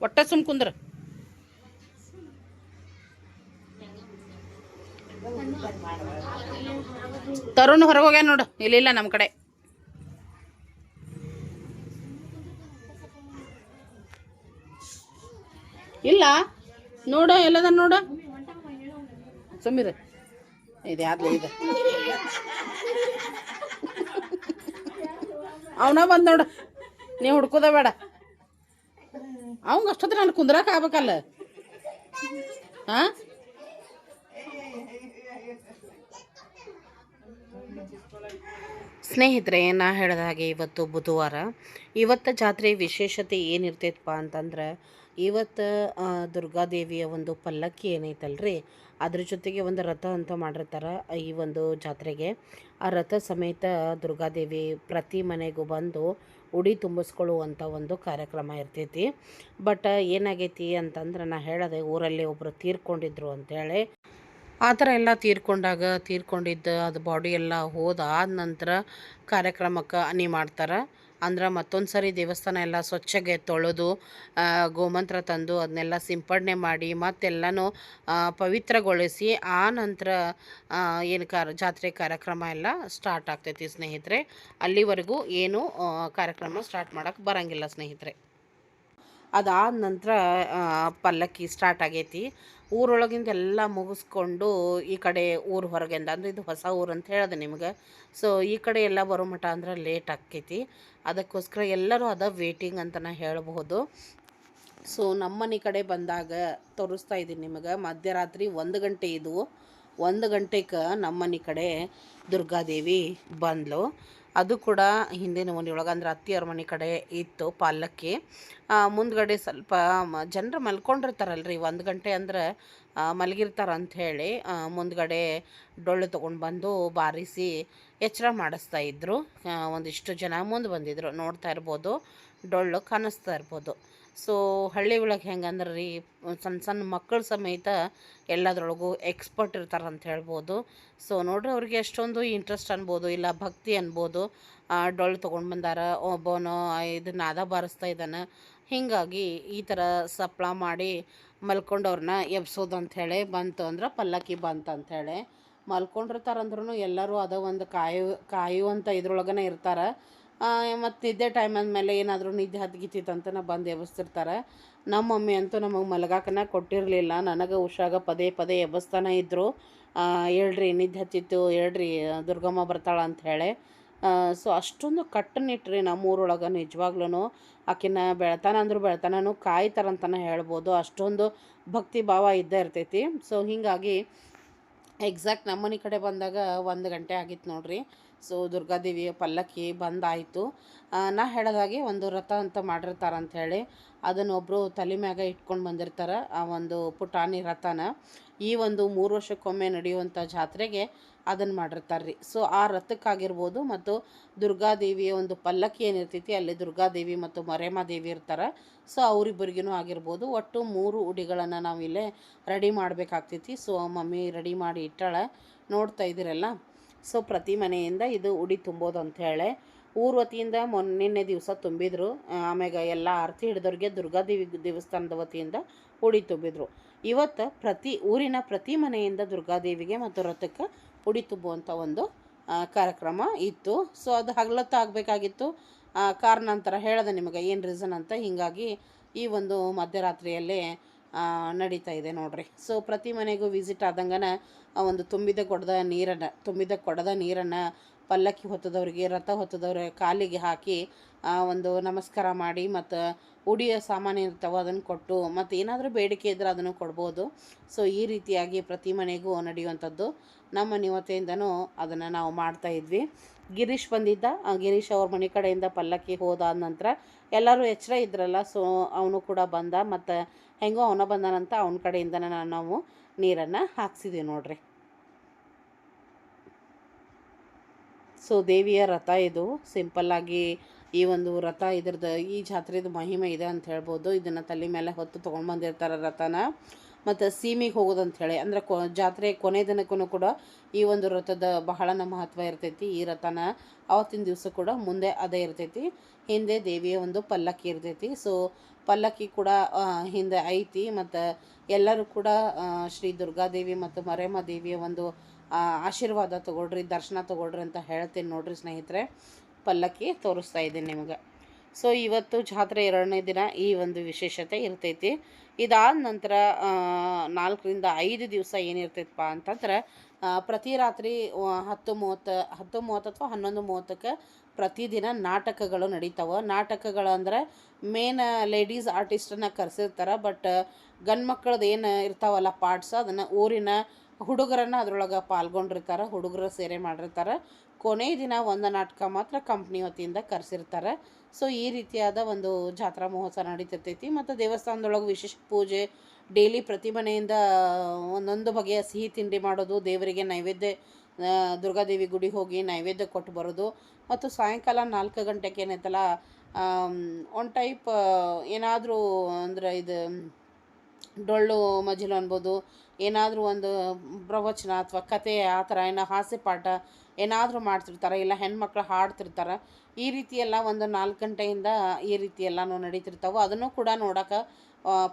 A: ಒಟ್ಟೆ ಸುಮ್ ಕುಂದ್ರ. ತರುಣ್ ಹೊರಗೆ ಹೋಗ್ಯಾನ ನೋಡು. ಇಲ್ಲಿಲ್ಲ ನಮ್ಮ ಕಡೆ. ಇಲ್ಲ. ನೋಡ ಎಲ್ಲದ ನೋಡ. ಸುಮ್ಮಿರ. ಇದು ಇದು. ಅವನ ಬಂದ್ ನೋಡು. ನೀ ಹುಡ್ಕೋದ ಬೇಡ. ಅವಂಗ ಅಷ್ಟೊತ್ತಿಗೆ ನಾನು ಕುಂದ್ರಕ್ ಆಗ್ಬೇಕಲ್ಲ. ಹಾಂ ಸ್ನೇಹಿತರೆ, ನಾ ಹೇಳಿದ ಹಾಗೆ ಇವತ್ತು ಬುಧವಾರ. ಇವತ್ತು ಜಾತ್ರೆ ವಿಶೇಷತೆ ಏನಿರ್ತೈತಪ್ಪ ಅಂತಂದ್ರೆ, ಇವತ್ತು ದುರ್ಗಾದೇವಿಯ ಒಂದು ಪಲ್ಲಕ್ಕಿ ಏನೈತಲ್ರಿ? ಅದ್ರ ಜೊತೆಗೆ ಒಂದು ರಥ ಅಂತ ಮಾಡಿರ್ತಾರೆ ಈ ಒಂದು ಜಾತ್ರೆಗೆ. ಆ ರಥ ಸಮೇತ ದುರ್ಗಾದೇವಿ ಪ್ರತಿ ಮನೆಗೂ ಬಂದು ಉಡಿ ತುಂಬಿಸ್ಕೊಳ್ಳುವಂಥ ಒಂದು ಕಾರ್ಯಕ್ರಮ ಇರ್ತೈತಿ. ಬಟ್ ಏನಾಗೈತಿ ಅಂತಂದ್ರೆ ನಾ ಹೇಳದೆ ಊರಲ್ಲಿ ಒಬ್ಬರು ತೀರ್ಕೊಂಡಿದ್ರು ಅಂತೇಳಿ ಆ ಥರ ಎಲ್ಲ ತೀರ್ಕೊಂಡಾಗ ತೀರ್ಕೊಂಡಿದ್ದ ಅದು ಬಾಡಿ ಎಲ್ಲ ಹೋದಾದ ನಂತರ ಕಾರ್ಯಕ್ರಮಕ್ಕೆ ಅನಿ ಮಾಡ್ತಾರೆ. ಅಂದ್ರೆ ಮತ್ತೊಂದು ಸರಿ ದೇವಸ್ಥಾನ ಎಲ್ಲ ಸ್ವಚ್ಛಗೆ ತೊಳೆದು ಗೋಮಂತ್ರ ತಂದು ಅದನ್ನೆಲ್ಲ ಸಿಂಪಡಣೆ ಮಾಡಿ ಮತ್ತೆಲ್ಲನೂ ಪವಿತ್ರಗೊಳಿಸಿ ಆ ನಂತರ ಏನು ಕಾರ, ಜಾತ್ರೆ ಕಾರ್ಯಕ್ರಮ ಎಲ್ಲ ಸ್ಟಾರ್ಟ್ ಆಗ್ತೈತಿ ಸ್ನೇಹಿತರೆ. ಅಲ್ಲಿವರೆಗೂ ಏನು ಕಾರ್ಯಕ್ರಮ ಸ್ಟಾರ್ಟ್ ಮಾಡೋಕ್ಕೆ ಬರೋಂಗಿಲ್ಲ ಸ್ನೇಹಿತರೆ. ಅದಾದ ನಂತರ ಪಲ್ಲಕ್ಕಿ ಸ್ಟಾರ್ಟ್ ಆಗೈತಿ. ಊರೊಳಗಿಂದ ಎಲ್ಲ ಮುಗಿಸ್ಕೊಂಡು ಈ ಕಡೆ ಊರು ಹೊರಗಿಂದ, ಅಂದ್ರೆ ಇದು ಹೊಸ ಊರು ಅಂತ ಹೇಳಿದೆ ನಿಮ್ಗೆ. ಸೊ ಈ ಕಡೆ ಎಲ್ಲ ಬರೋ ಮಠ ಅಂದ್ರೆ ಲೇಟ್ ಆಕ್ಕೈತಿ ಅದಕ್ಕೋಸ್ಕರ ಎಲ್ಲರೂ ಅದ ವೇಟಿಂಗ್ ಅಂತ ನಾ ಹೇಳಬಹುದು. ಸೊ ನಮ್ಮನೆ ಕಡೆ ಬಂದಾಗ ತೋರಿಸ್ತಾ ಇದ್ದೀನಿ ನಿಮಗೆ. ಮಧ್ಯರಾತ್ರಿ ಒಂದು ಗಂಟೆ ಇದು ಒಂದು ಗಂಟೆಗೆ ನಮ್ಮನೆ ಕಡೆ ದುರ್ಗಾದೇವಿ ಬಂದ್ಲು. ಅದು ಕೂಡ ಹಿಂದಿನ ಮನೆಯೊಳಗೆ ಅಂದ್ರೆ ಅತ್ತಿಯವ್ರ ಮನೆ ಕಡೆ ಇತ್ತು ಪಾಲಕ್ಕಿ. ಮುಂದ್ಗಡೆ ಸ್ವಲ್ಪ ಜನರು ಮಲ್ಕೊಂಡಿರ್ತಾರಲ್ರಿ, ಒಂದು ಗಂಟೆ ಅಂದ್ರೆ ಮಲಗಿರ್ತಾರ ಹೇಳಿ ಮುಂದ್ಗಡೆ ಡೊಳ್ಳು ತೊಗೊಂಡು ಬಂದು ಬಾರಿಸಿ ಎಚ್ಚರ ಮಾಡಿಸ್ತಾ ಇದ್ದರು ಒಂದಿಷ್ಟು ಜನ ಮುಂದೆ ಬಂದಿದ್ರು. ನೋಡ್ತಾ ಇರ್ಬೋದು, ಡೊಳ್ಳು ಕಾಣಿಸ್ತಾ ಇರ್ಬೋದು. ಸೊ ಹಳ್ಳಿ ಒಳಗೆ ಹೆಂಗಂದ್ರೆ ರೀ ಸಣ್ಣ ಸಣ್ಣ ಮಕ್ಕಳ ಸಮೇತ ಎಲ್ಲದರೊಳಗೂ ಎಕ್ಸ್ಪರ್ಟ್ ಇರ್ತಾರೆ ಅಂತ ಹೇಳ್ಬೋದು. ಸೊ ನೋಡ್ರಿ ಅವ್ರಿಗೆ ಎಷ್ಟೊಂದು ಇಂಟ್ರೆಸ್ಟ್ ಅನ್ಬೋದು, ಇಲ್ಲ ಭಕ್ತಿ ಅನ್ಬೋದು. ಡೊಳ್ಳು ತೊಗೊಂಡು ಬಂದಾರ ಒಬ್ಬನು ಇದು ನಾದ ಬಾರಿಸ್ತಾ ಇದ್ದಾನೆ ಹೀಗಾಗಿ ಈ ಥರ ಸಪ್ಳ ಮಾಡಿ ಮಲ್ಕೊಂಡವ್ರನ್ನ ಎಬ್ಸೋದು ಅಂಥೇಳಿ ಬಂತು ಅಂದ್ರೆ ಪಲ್ಲಕ್ಕಿ ಬಂತು ಅಂಥೇಳಿ ಮಲ್ಕೊಂಡಿರ್ತಾರಂದ್ರೂ ಎಲ್ಲರೂ ಅದ ಒಂದು ಕಾಯು ಕಾಯುವಂಥ ಇದ್ರೊಳಗನೆ ಇರ್ತಾರೆ. ಮತ್ತು ನಿದ್ದೆ ಟೈಮ್ ಅಂದಮೇಲೆ ಏನಾದರೂ ನಿದ್ದೆ ಹತ್ಗಿತ್ತಿತ್ತಂತ ಬಂದು ಎಬ್ಬಿಸ್ತಿರ್ತಾರೆ ನಮ್ಮ ಮಮ್ಮಿ ಅಂತೂ ನಮಗೆ ಮಲಗಾಕನ ಕೊಟ್ಟಿರಲಿಲ್ಲ. ನನಗೆ ಹುಷಾಗ ಪದೇ ಪದೇ ಎಬ್ಬಿಸ್ತಾನೆ ಇದ್ದರು ಹೇಳ್ರಿ ನಿದ್ದೆ ಹತ್ತಿತ್ತು, ಹೇಳ್ರಿ ದುರ್ಗಮ್ಮ ಬರ್ತಾಳೆ ಅಂತ ಹೇಳಿ. ಸೊ ಅಷ್ಟೊಂದು ಕಟ್ಟುನಿಟ್ರಿ ನಮ್ಮೂರೊಳಗೆ ನಿಜವಾಗ್ಲೂ ಆಕಿನ ಬೆಳ್ತಾನ ಅಂದ್ರೆ ಬೆಳ್ತಾನೂ ಕಾಯ್ತಾರಂತಲೇ ಹೇಳ್ಬೋದು. ಅಷ್ಟೊಂದು ಭಕ್ತಿ ಭಾವ ಇದ್ದೇ ಇರ್ತೈತಿ. ಸೊ ಹೀಗಾಗಿ ಎಕ್ಸಾಕ್ಟ್ ನಮ್ಮನೆ ಕಡೆ ಬಂದಾಗ ಒಂದು ಗಂಟೆ ಆಗಿತ್ತು ನೋಡ್ರಿ. ಸೊ ದುರ್ಗಾದೇವಿಯ ಪಲ್ಲಕ್ಕಿ ಬಂದಾಯಿತು. ನಾ ಹೇಳೋದಾಗೆ ಒಂದು ರಥ ಅಂತ ಮಾಡಿರ್ತಾರೆ ಅಂಥೇಳಿ ಅದನ್ನು ಒಬ್ಬರು ತಲೆ ಮ್ಯಾಗ ಇಟ್ಕೊಂಡು ಬಂದಿರ್ತಾರೆ ಆ ಒಂದು ಪುಟಾಣಿ ರಥನ ಈ ಒಂದು ಮೂರು ವರ್ಷಕ್ಕೊಮ್ಮೆ ನಡೆಯುವಂಥ ಜಾತ್ರೆಗೆ ಅದನ್ನು ಮಾಡಿರ್ತಾರೆ ರೀ ಸೊ ಆ ರಥಕ್ಕಾಗಿರ್ಬೋದು ಮತ್ತು ದುರ್ಗಾದೇವಿಯ ಒಂದು ಪಲ್ಲಕ್ಕಿ ಏನಿರ್ತೈತಿ ಅಲ್ಲಿ ದುರ್ಗಾದೇವಿ ಮತ್ತು ಮರೇಮಾದೇವಿ ಇರ್ತಾರೆ. ಸೊ ಅವರಿಬ್ಬರಿಗೂ ಆಗಿರ್ಬೋದು ಒಟ್ಟು ಮೂರು ಉಡಿಗಳನ್ನು ನಾವಿಲ್ಲೇ ರೆಡಿ ಮಾಡಬೇಕಾಗ್ತೈತಿ. ಸೊ ಮಮ್ಮಿ ರೆಡಿ ಮಾಡಿ ಇಟ್ಟಾಳೆ. ನೋಡ್ತಾ ಇದ್ದೀರಲ್ಲ ಸೊ ಪ್ರತಿ ಮನೆಯಿಂದ ಇದು ಉಡಿ ತುಂಬೋದು ಅಂಥೇಳಿ ಊರ ವತಿಯಿಂದ ಮೊನ್ನೆ ದಿವಸ ತುಂಬಿದ್ರು. ಆಮ್ಯಾಗ ಎಲ್ಲ ಆರತಿ ಹಿಡಿದವ್ರಿಗೆ ದುರ್ಗಾದೇವಿ ದೇವಸ್ಥಾನದ ವತಿಯಿಂದ ಉಡಿ ತುಂಬಿದ್ರು. ಇವತ್ತು ಪ್ರತಿ ಊರಿನ ಪ್ರತಿ ಮನೆಯಿಂದ ದುರ್ಗಾದೇವಿಗೆ ಮತ್ತು ರಥಕ್ಕೆ ಉಡಿ ತುಂಬುವಂಥ ಒಂದು ಕಾರ್ಯಕ್ರಮ ಇತ್ತು. ಸೊ ಅದು ಹಗಲತ್ತು ಆಗಬೇಕಾಗಿತ್ತು. ಕಾರಣಾಂತರ ಹೇಳಿದೆ ನಿಮಗೆ ಏನು ರೀಸನ್ ಅಂತ, ಹೀಗಾಗಿ ಈ ಒಂದು ಮಧ್ಯರಾತ್ರಿಯಲ್ಲೇ ನಡೀತಾ ಇದೆ ನೋಡ್ರಿ. ಸೊ ಪ್ರತಿ ಮನೆಗೂ ವಿಸಿಟ್ ಆದಂಗನ ಆ ಒಂದು ತುಂಬಿದ ಕೊಡದ ನೀರನ್ನು, ತುಂಬಿದ ಕೊಡದ ನೀರನ್ನು ಪಲ್ಲಕ್ಕಿ ಹೊತ್ತದವ್ರಿಗೆ, ರಥ ಹೊತ್ತದವ್ರ ಕಾಲಿಗೆ ಹಾಕಿ ಒಂದು ನಮಸ್ಕಾರ ಮಾಡಿ ಮತ್ತು ಉಡಿಯ ಸಾಮಾನು ಇರ್ತಾವೆ ಅದನ್ನು ಕೊಟ್ಟು ಮತ್ತು ಏನಾದರೂ ಬೇಡಿಕೆ ಇದ್ದರೆ ಅದನ್ನು ಕೊಡ್ಬೋದು. ಸೊ ಈ ರೀತಿಯಾಗಿ ಪ್ರತಿ ಮನೆಗೂ ನಡೆಯುವಂಥದ್ದು. ನಮ್ಮ ನಿವತೆಯಿಂದನೂ ವತಿಯಿಂದನೂ ಅದನ್ನು ನಾವು ಮಾಡ್ತಾ ಇದ್ವಿ. ಗಿರೀಶ್ ಬಂದಿದ್ದ. ಗಿರೀಶ್ ಅವ್ರ ಮನೆ ಕಡೆಯಿಂದ ಪಲ್ಲಕ್ಕಿ ಹೋದಾದ ನಂತರ ಎಲ್ಲರೂ ಎಚ್ಚರ ಇದ್ರಲ್ಲ. ಸೊ ಅವನು ಕೂಡ ಬಂದ. ಮತ್ತು ಹೆಂಗೋ ಅವನ ಬಂದನಂತ ಅವನ ಕಡೆಯಿಂದನೇ ನಾವು ನೀರನ್ನು ಹಾಕ್ಸಿದ್ದೀವಿ ನೋಡ್ರಿ. ಸೊ ದೇವಿಯ ರಥ ಇದು. ಸಿಂಪಲ್ಲಾಗಿ ಈ ಒಂದು ರಥ ಇದ್ರದ್ದು ಈ ಜಾತ್ರೆದು ಮಹಿಮೆ ಇದೆ ಅಂತ ಹೇಳ್ಬೋದು. ಇದನ್ನು ತಲೆ ಮೇಲೆ ಹೊತ್ತು ತೊಗೊಂಡು ಬಂದಿರ್ತಾರೆ ರಥನ. ಮತ್ತು ಸೀಮೆಗೆ ಹೋಗೋದು ಅಂಥೇಳಿ ಅಂದರೆ ಕೊ ಜಾತ್ರೆ ಕೊನೆ ದಿನಕ್ಕೂ ಕೂಡ ಈ ಒಂದು ರಥದ ಬಹಳನ ಮಹತ್ವ ಇರ್ತೈತಿ. ಈ ರಥನ ಅವತ್ತಿನ ದಿವಸ ಕೂಡ ಮುಂದೆ ಅದೇ ಇರ್ತೈತಿ. ಹಿಂದೆ ದೇವಿಯ ಒಂದು ಪಲ್ಲಕ್ಕಿ ಇರ್ತೈತಿ. ಸೊ ಪಲ್ಲಕ್ಕಿ ಕೂಡ ಹಿಂದೆ ಐತಿ. ಮತ್ತು ಎಲ್ಲರೂ ಕೂಡ ಶ್ರೀ ದುರ್ಗಾದೇವಿ ಮತ್ತು ಮರೇಮ ದೇವಿಯ ಒಂದು ಆಶೀರ್ವಾದ ತೊಗೊಳ್ರಿ, ದರ್ಶನ ತೊಗೊಳ್ರಿ ಅಂತ ಹೇಳ್ತೀನಿ ನೋಡ್ರಿ ಸ್ನೇಹಿತರೆ. ಪಲ್ಲಕ್ಕಿ ತೋರಿಸ್ತಾ ಇದ್ದೀನಿ ನಿಮಗೆ. ಸೊ ಇವತ್ತು ಜಾತ್ರೆ ಎರಡನೇ ದಿನ ಈ ಒಂದು ವಿಶೇಷತೆ ಇರ್ತೈತಿ. ಇದಾದ ನಂತರ ನಾಲ್ಕರಿಂದ ಐದು ದಿವಸ ಏನಿರ್ತೈತಪ್ಪ ಅಂತಂದ್ರೆ ಪ್ರತಿ ರಾತ್ರಿ ಹತ್ತು ಮೂವತ್ತು ಹತ್ತು ಮೂವತ್ತು ಅಥವಾ ಹನ್ನೊಂದು ಮೂವತ್ತಕ್ಕೆ ಪ್ರತಿದಿನ ನಾಟಕಗಳು ನಡೀತಾವೆ. ನಾಟಕಗಳು ಅಂದರೆ ಮೇನ್ ಲೇಡೀಸ್ ಆರ್ಟಿಸ್ಟನ್ನು ಕರೆಸಿರ್ತಾರೆ ಬಟ್ ಗಂಡು ಮಕ್ಕಳದ್ದು ಏನು ಇರ್ತಾವಲ್ಲ ಪಾರ್ಟ್ಸ್ ಅದನ್ನು ಊರಿನ ಹುಡುಗರನ್ನು ಅದರೊಳಗೆ ಪಾಲ್ಗೊಂಡಿರ್ತಾರೆ, ಹುಡುಗರು ಸೇರೆ ಮಾಡಿರ್ತಾರೆ. ಕೊನೆ ದಿನ ಒಂದು ನಾಟಕ ಮಾತ್ರ ಕಂಪ್ನಿ ವತಿಯಿಂದ ಕರೆಸಿರ್ತಾರೆ. ಸೊ ಈ ರೀತಿಯಾದ ಒಂದು ಜಾತ್ರಾ ಮಹೋತ್ಸವ ನಡೀತಿರ್ತೈತಿ. ಮತ್ತು ದೇವಸ್ಥಾನದೊಳಗೆ ವಿಶೇಷ ಪೂಜೆ ಡೈಲಿ ಪ್ರತಿ ಮನೆಯಿಂದ ಒಂದೊಂದು ಬಗೆಯ ಸಿಹಿ ತಿಂಡಿ ಮಾಡೋದು, ದೇವರಿಗೆ ನೈವೇದ್ಯ ದುರ್ಗಾದೇವಿ ಗುಡಿ ಹೋಗಿ ನೈವೇದ್ಯ ಕೊಟ್ಟು ಬರೋದು. ಮತ್ತು ಸಾಯಂಕಾಲ ನಾಲ್ಕು ಗಂಟೆಗೆ ಏನೈತಲ್ಲ ಒನ್ ಟೈಪ್ ಏನಾದರೂ ಅಂದರೆ ಇದು ಡೊಳ್ಳು ಮಜಲು ಅನ್ಬೋದು, ಏನಾದರೂ ಒಂದು ಪ್ರವಚನ ಅಥವಾ ಕತೆ ಆ ಥರ ಏನೋ ಹಾಸ್ಯ ಪಾಠ ಏನಾದರೂ ಮಾಡ್ತಿರ್ತಾರೆ, ಇಲ್ಲ ಹೆಣ್ಮಕ್ಳು ಹಾಡ್ತಿರ್ತಾರೆ, ಈ ರೀತಿ ಎಲ್ಲ ಒಂದು ನಾಲ್ಕು ಗಂಟೆಯಿಂದ ಈ ರೀತಿ ಎಲ್ಲನೂ ನಡೀತಿರ್ತಾವೆ. ಅದನ್ನು ಕೂಡ ನೋಡೋಕೆ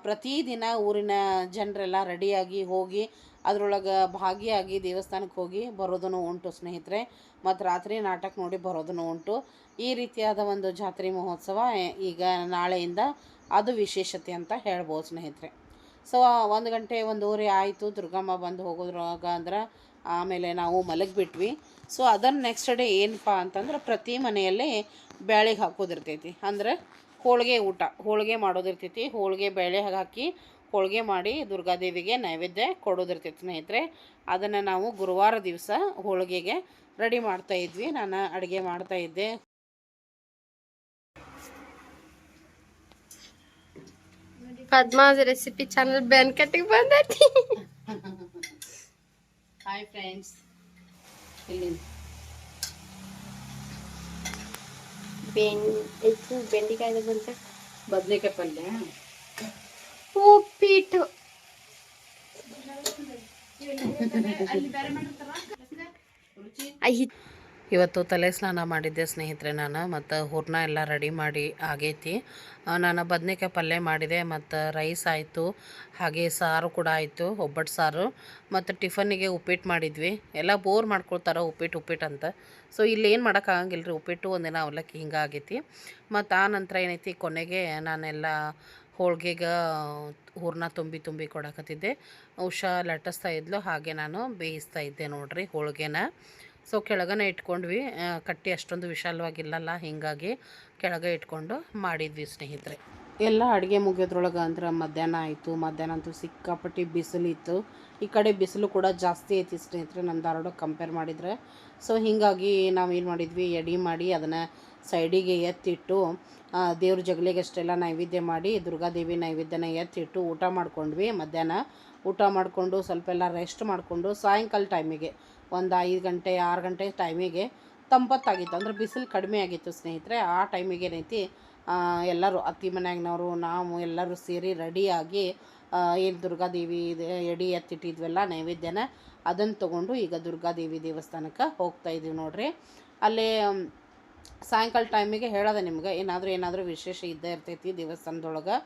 A: ಪ್ರತಿದಿನ ಊರಿನ ಜನರೆಲ್ಲ ರೆಡಿಯಾಗಿ ಹೋಗಿ ಅದರೊಳಗೆ ಭಾಗಿಯಾಗಿ ದೇವಸ್ಥಾನಕ್ಕೆ ಹೋಗಿ ಬರೋದನ್ನು ಉಂಟು ಸ್ನೇಹಿತರೆ. ಮತ್ತು ರಾತ್ರಿ ನಾಟಕ ನೋಡಿ ಬರೋದನ್ನು ಉಂಟು. ಈ ರೀತಿಯಾದ ಒಂದು ಜಾತ್ರೆ ಮಹೋತ್ಸವ ಈಗ ನಾಳೆಯಿಂದ ಅದು ವಿಶೇಷತೆ ಅಂತ ಹೇಳ್ಬೋದು ಸ್ನೇಹಿತರೆ. ಸೊ ಒಂದು ಗಂಟೆ ಒಂದೂವರೆ ಆಯಿತು, ದುರ್ಗಮ್ಮ ಬಂದು ಹೋಗೋದ್ರಾಗ ಅಂದ್ರೆ ಆಮೇಲೆ ನಾವು ಮಲಗಿಬಿಟ್ವಿ. ಸೊ ಅದನ್ನು ನೆಕ್ಸ್ಟ್ ಡೇ ಏನಪ್ಪ ಅಂತಂದ್ರೆ ಪ್ರತಿ ಮನೆಯಲ್ಲಿ ಬ್ಯಾಳಿಗೆ ಹಾಕೋದಿರ್ತೈತಿ. ಅಂದ್ರೆ ಹೋಳಿಗೆ ಊಟ. ಹೋಳಿಗೆ ಮಾಡೋದಿರ್ತೈತಿ ಹೋಳಿಗೆ ಬೇಳೆ ಹಾಕಿ ಹೋಳಿಗೆ ಮಾಡಿ ದುರ್ಗಾದೇವಿಗೆ ನೈವೇದ್ಯ ಕೊಡೋದಿರ್ತೈತಿ ಸ್ನೇಹಿತರೆ. ಅದನ್ನು ನಾವು ಗುರುವಾರ ದಿವಸ ಹೋಳಿಗೆಗೆ ರೆಡಿ ಮಾಡ್ತಾ ಇದ್ವಿ. ನಾನು ಅಡುಗೆ ಮಾಡ್ತಾ ಇದ್ದೆ.
C: ಪದ್ಮಾಸ್ ರೆಸಿಪಿ ಚಾನಲ್ ಬ್ಯಾನ್ ಕಟ್ಟಿಗೆ ಬಂದೈತಿ.
A: ಹಾಯ್ ಫ್ರೆಂಡ್ಸ್ ಇಲ್ಲಿ.
C: ಬೆಂಡ್ ಇದು ಬೆಂಡಿಕಾಯ್ದು ಬಂತ.
A: ಬದನೆಕಾಯಿ ಪಲ್ಯ?
C: ಉಪ್ಪಿಟ್ಟು ಐ
A: ಇವತ್ತು ತಲೆ ಸ್ನಾನ ಮಾಡಿದ್ದೆ ಸ್ನೇಹಿತರೆ ನಾನು, ಮತ್ತು ಹೂರ್ಣ ಎಲ್ಲ ರೆಡಿ ಮಾಡಿ ಆಗೈತಿ. ನಾನು ಬದನೆಕಾಯಿ ಪಲ್ಯ ಮಾಡಿದೆ, ಮತ್ತು ರೈಸ್ ಆಯಿತು, ಹಾಗೆ ಸಾರು ಕೂಡ ಆಯಿತು ಒಬ್ಬಟ್ಟು ಸಾರು. ಮತ್ತು ಟಿಫನ್ನಿಗೆ ಉಪ್ಪಿಟ್ಟು ಮಾಡಿದ್ವಿ. ಎಲ್ಲ ಬೋರ್ ಮಾಡ್ಕೊಳ್ತಾರೆ ಉಪ್ಪಿಟ್ಟು ಉಪ್ಪಿಟ್ಟು ಅಂತ. ಸೊ ಇಲ್ಲಿ ಏನು ಮಾಡೋಕ್ಕಾಗಂಗಿಲ್ಲ ರೀ ಉಪ್ಪಿಟ್ಟು ಒಂದಿನ ಅವಲಕ್ಕಿ ಹಿಂಗಾಗೈತಿ ಮತ್ತು ಆ ನಂತರ ಏನೈತಿ, ಕೊನೆಗೆ ನಾನೆಲ್ಲ ಹೋಳ್ಗೆಗೆ ಹೂರ್ಣ ತುಂಬಿ ತುಂಬಿ ಕೊಡಕತ್ತಿದ್ದೆ. ಉಷಾ ಲಟ್ಟಿಸ್ತಾ ಇದ್ಲು, ಹಾಗೆ ನಾನು ಬೇಯಿಸ್ತಾ ಇದ್ದೆ ನೋಡಿರಿ ಹೋಳ್ಗೆನ. ಸೊ ಕೆಳಗನೆ ಇಟ್ಕೊಂಡ್ವಿ. ಕಟ್ಟಿ ಅಷ್ಟೊಂದು ವಿಶಾಲವಾಗಿಲ್ಲಲ್ಲ, ಹೀಗಾಗಿ ಕೆಳಗೆ ಇಟ್ಕೊಂಡು ಮಾಡಿದ್ವಿ ಸ್ನೇಹಿತರೆ. ಎಲ್ಲ ಅಡುಗೆ ಮುಗಿಯೋದ್ರೊಳಗೆ ಅಂದ್ರೆ ಮಧ್ಯಾಹ್ನ ಆಯಿತು. ಮಧ್ಯಾಹ್ನ ಅಂತೂ ಸಿಕ್ಕಾಪಟ್ಟಿ ಬಿಸಿಲಿತ್ತು. ಈ ಕಡೆ ಬಿಸಿಲು ಕೂಡ ಜಾಸ್ತಿ ಐತಿ ಸ್ನೇಹಿತರೆ ನಮ್ಮ ಧಾರವಾಡಕ್ಕೆ ಕಂಪೇರ್ ಮಾಡಿದರೆ. ಸೊ ಹೀಗಾಗಿ ನಾವು ಏನು ಮಾಡಿದ್ವಿ, ಎಡಿ ಮಾಡಿ ಅದನ್ನು ಸೈಡಿಗೆ ಎತ್ತಿಟ್ಟು ದೇವ್ರ ಜಗಲಿಗೆ ಅಷ್ಟೆಲ್ಲ ನೈವೇದ್ಯ ಮಾಡಿ ದುರ್ಗಾದೇವಿ ನೈವೇದ್ಯನ ಎತ್ತಿಟ್ಟು ಊಟ ಮಾಡ್ಕೊಂಡ್ವಿ ಮಧ್ಯಾಹ್ನ. ಊಟ ಮಾಡಿಕೊಂಡು ಸ್ವಲ್ಪ ಎಲ್ಲ ರೆಸ್ಟ್ ಮಾಡಿಕೊಂಡು ಸಾಯಂಕಾಲ ಟೈಮಿಗೆ ಒಂದು ಐದು ಗಂಟೆ, ಆರು ಗಂಟೆ ಟೈಮಿಗೆ ತಂಪತ್ತಾಗಿತ್ತು. ಅಂದ್ರೆ ಬಿಸಿಲು ಕಡಿಮೆ ಆಗಿತ್ತು ಸ್ನೇಹಿತರೆ. ಆ ಟೈಮಿಗೆ ಏನೈತಿ ಎಲ್ಲರೂ ಅತ್ತಿ ಮನ್ಯಾಗಿನವರು, ನಾವು ಎಲ್ಲರೂ ಸೇರಿ ರೆಡಿಯಾಗಿ ಏನು ದುರ್ಗಾದೇವಿ ಇದೆ, ಎಡಿ ಎತ್ತಿಟ್ಟಿದ್ವೆಲ್ಲ ನೈವೇದ್ಯನ ಅದನ್ನು ತೊಗೊಂಡು ಈಗ ದುರ್ಗಾದೇವಿ ದೇವಸ್ಥಾನಕ್ಕೆ ಹೋಗ್ತಾ ಇದ್ದೀವಿ ನೋಡ್ರಿ. ಅಲ್ಲಿ ಸಾಯಂಕಾಲ ಟೈಮಿಗೆ ಹೇಳೋದೆ ನಿಮ್ಗೆ, ಏನಾದರೂ ಏನಾದರೂ ವಿಶೇಷ ಇದ್ದೇ ಇರ್ತೈತಿ ದೇವಸ್ಥಾನದೊಳಗೆ.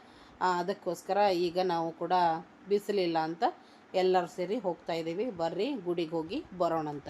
A: ಅದಕ್ಕೋಸ್ಕರ ಈಗ ನಾವು ಕೂಡ ಬಿಸಿಲಿಲ್ಲ ಅಂತ ಎಲ್ಲರೂ ಸೇರಿ ಹೋಗ್ತಾ ಇದ್ದೀವಿ. ಬರ್ರಿ ಗುಡಿಗೆ ಹೋಗಿ ಬರೋಣಂತ.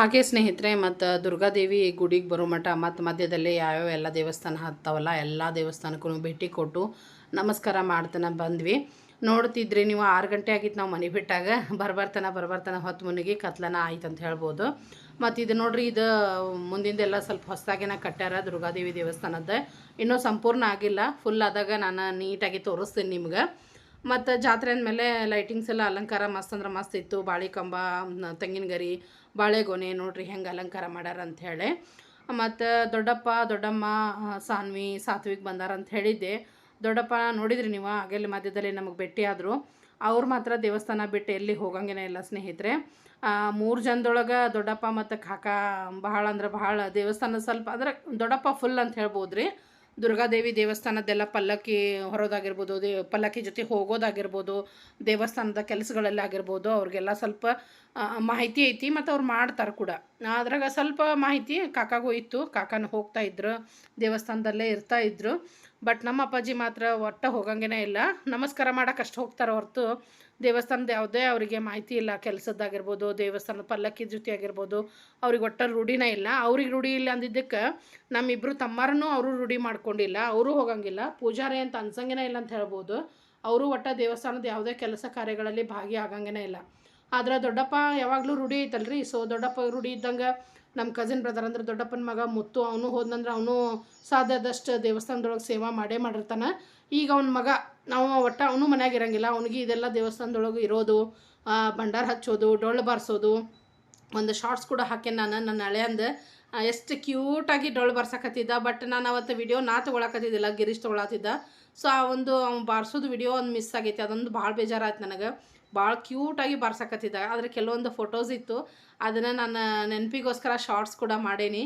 A: ಹಾಗೆ ಸ್ನೇಹಿತರೆ, ಮತ್ತು ದುರ್ಗಾದೇವಿ ಗುಡಿಗೆ ಬರೋ ಮಠ, ಮತ್ತು ಮಧ್ಯದಲ್ಲಿ ಯಾವ್ಯಾವ ಎಲ್ಲ ದೇವಸ್ಥಾನ ಹತ್ತಾವಲ್ಲ, ಎಲ್ಲ ದೇವಸ್ಥಾನಕ್ಕೂ ಭೇಟಿ ಕೊಟ್ಟು ನಮಸ್ಕಾರ ಮಾಡ್ತಾನೆ ಬಂದ್ವಿ. ನೋಡ್ತಿದ್ರಿ, ನೀವು ಆರು ಗಂಟೆ ಆಗಿತ್ತು ನಾವು ಮನೆ ಬಿಟ್ಟಾಗ. ಬರ್ಬರ್ತನ ಬರ್ಬರ್ತನ ಹೊತ್ತು ಮುನಿಗೆ ಕತ್ಲನ ಆಯ್ತು ಅಂತ ಹೇಳ್ಬೋದು. ಮತ್ತು ಇದು ನೋಡ್ರಿ, ಇದು ಮುಂದಿಂದೆಲ್ಲ ಸ್ವಲ್ಪ ಹೊಸದಾಗೇನ ಕಟ್ಟ್ಯಾರ ದುರ್ಗಾದೇವಿ ದೇವಸ್ಥಾನದ. ಇನ್ನೂ ಸಂಪೂರ್ಣ ಆಗಿಲ್ಲ ಫುಲ್ ಆದಾಗ ನಾನು ನೀಟಾಗಿ ತೋರಿಸ್ತೀನಿ ನಿಮ್ಗೆ. ಮತ್ತು ಜಾತ್ರೆ ಅಂದಮೇಲೆ ಲೈಟಿಂಗ್ಸ್ ಎಲ್ಲ ಅಲಂಕಾರ ಮಸ್ತ್ ಅಂದ್ರೆ ಮಸ್ತ್ ಇತ್ತು. ಬಾಳಿಕಂಬ ತೆಂಗಿನ ಗರಿ ಬಾಳೆಗೊನೆ ನೋಡ್ರಿ ಹೆಂಗೆ ಅಲಂಕಾರ ಮಾಡ್ಯಾರ ಹೇಳಿ. ಮತ್ತು ದೊಡ್ಡಪ್ಪ, ದೊಡ್ಡಮ್ಮ ಸಾನ್ವಿ, ಸಾತ್ವಿಕ್ ಬಂದಾರ ಅಂತ ಹೇಳಿದ್ದೆ. ದೊಡ್ಡಪ್ಪ ನೋಡಿದ್ರಿ ನೀವು ಆಗಲಿ ಮಧ್ಯದಲ್ಲಿ ನಮಗೆ ಭೇಟಿ ಆದರು. ಅವ್ರು ಮಾತ್ರ ದೇವಸ್ಥಾನ ಬಿಟ್ಟು ಎಲ್ಲಿ ಹೋಗಂಗೇನೆ ಇಲ್ಲ ಸ್ನೇಹಿತರೆ. ಮೂರು ಜನದೊಳಗೆ ದೊಡ್ಡಪ್ಪ ಮತ್ತು ಕಾಕ ಬಹಳ ಅಂದ್ರೆ ಬಹಳ ದೇವಸ್ಥಾನ ಸ್ವಲ್ಪ ಅಂದ್ರೆ ದೊಡ್ಡಪ್ಪ ಫುಲ್ ಅಂತ ಹೇಳ್ಬೋದು ರೀ ದುರ್ಗಾದೇವಿ ದೇವಸ್ಥಾನದ್ದೆಲ್ಲ ಪಲ್ಲಕ್ಕಿ ಹೊರೋದಾಗಿರ್ಬೋದು, ದೇ, ಪಲ್ಲಕ್ಕಿ ಜೊತೆ ಹೋಗೋದಾಗಿರ್ಬೋದು, ದೇವಸ್ಥಾನದ ಕೆಲಸಗಳಲ್ಲಿ ಆಗಿರ್ಬೋದು, ಅವ್ರಿಗೆಲ್ಲ ಸ್ವಲ್ಪ ಮಾಹಿತಿ ಐತಿ ಮತ್ತು ಅವ್ರು ಮಾಡ್ತಾರೆ ಕೂಡ. ಅದ್ರಾಗ ಸ್ವಲ್ಪ ಮಾಹಿತಿ ಕಾಕಾಗೂ ಇತ್ತು, ಕಾಕಾನು ಹೋಗ್ತಾ ಇದ್ರು, ದೇವಸ್ಥಾನದಲ್ಲೇ ಇರ್ತಾ ಇದ್ರು. ಬಟ್ ನಮ್ಮ ಅಪ್ಪಾಜಿ ಮಾತ್ರ ಒಟ್ಟ ಹೋಗಂಗೇನೆ ಇಲ್ಲ. ನಮಸ್ಕಾರ ಮಾಡಕ್ಕೆ ಅಷ್ಟು ಹೋಗ್ತಾರೆ ಹೊರತು ದೇವಸ್ಥಾನದ ಯಾವುದೇ ಅವರಿಗೆ ಮಾಹಿತಿ ಇಲ್ಲ. ಕೆಲಸದ್ದಾಗಿರ್ಬೋದು, ದೇವಸ್ಥಾನದ ಪಲ್ಲಕ್ಕಿ ಜೊತೆ ಆಗಿರ್ಬೋದು, ಅವ್ರಿಗೆ ಒಟ್ಟ ರೂಢಿನೇ ಇಲ್ಲ. ಅವ್ರಿಗೆ ರೂಢಿ ಇಲ್ಲ ಅಂದಿದ್ದಕ್ಕೆ ನಮ್ಮಿಬ್ಬರು ತಮ್ಮಾರನ್ನು ಅವರು ರೂಢಿ ಮಾಡ್ಕೊಂಡಿಲ್ಲ. ಅವರು ಹೋಗಂಗಿಲ್ಲ. ಪೂಜಾರಿ ಅಂತ ಅನ್ಸಂಗೇನೇ ಇಲ್ಲ ಅಂತ ಹೇಳ್ಬೋದು. ಅವರು ಒಟ್ಟ ದೇವಸ್ಥಾನದ ಯಾವುದೇ ಕೆಲಸ ಕಾರ್ಯಗಳಲ್ಲಿ ಭಾಗಿಯಾಗಂಗೇನೆ ಇಲ್ಲ. ಆದ್ರೆ ದೊಡ್ಡಪ್ಪ ಯಾವಾಗಲೂ ರೂಢಿ ಐತಲ್ರಿ? ಸೊ ದೊಡ್ಡಪ್ಪ ರೂಢಿ ಇದ್ದಂಗೆ ನಮ್ಮ ಕಸಿನ್ ಬ್ರದರ್ ಅಂದ್ರೆ ದೊಡ್ಡಪ್ಪನ ಮಗ ಮುತ್ತು, ಅವನು ಹೋದ್ನಂದ್ರೆ ಅವನು ಸಾಧ್ಯದಷ್ಟು ದೇವಸ್ಥಾನದೊಳಗೆ ಸೇವಾ ಮಾಡೇ ಮಾಡಿರ್ತಾನೆ. ಈಗ ಅವನ ಮಗ, ನಾವು ಒಟ್ಟು ಅವನು ಮನ್ಯಾಗ ಇರಂಗಿಲ್ಲ, ಅವನಿಗೆ ಇದೆಲ್ಲ ದೇವಸ್ಥಾನದೊಳಗೆ ಇರೋದು ಭಂಡಾರ ಹಚ್ಚೋದು, ಡೊಳ್ಳು ಬಾರಿಸೋದು, ಒಂದು ಶಾರ್ಟ್ಸ್ ಕೂಡ ಹಾಕೇನೆ ನಾನು ನನ್ನ ಹಳೆಯಂದು. ಎಷ್ಟು ಕ್ಯೂಟಾಗಿ ಡೊಳ್ಳು ಬಾರ್ಸಕತ್ತಿದ್ದ ಬಟ್ ನಾನು ಅವತ್ತು ವಿಡಿಯೋ ನಾ ತೊಗೊಳಕತ್ತಿದ್ದಿಲ್ಲ, ಗಿರೀಶ್ ತೊಗೊಳತ್ತಿದ್ದ. ಸೊ ಆ ಒಂದು ಅವ್ನು ಬಾರಿಸೋದು ವಿಡಿಯೋ ಒಂದು ಮಿಸ್ ಆಗೈತಿ, ಅದೊಂದು ಭಾಳ ಬೇಜಾರಾಯ್ತು ನನಗೆ. ಭಾಳ ಕ್ಯೂಟಾಗಿ ಬಾರ್ಸಕತ್ತಿದ್ದ. ಆದರೆ ಕೆಲವೊಂದು ಫೋಟೋಸ್ ಇತ್ತು. ಅದನ್ನು ನಾನು ನೆನಪಿಗೋಸ್ಕರ ಶಾರ್ಟ್ಸ್ ಕೂಡ ಮಾಡೇನಿ.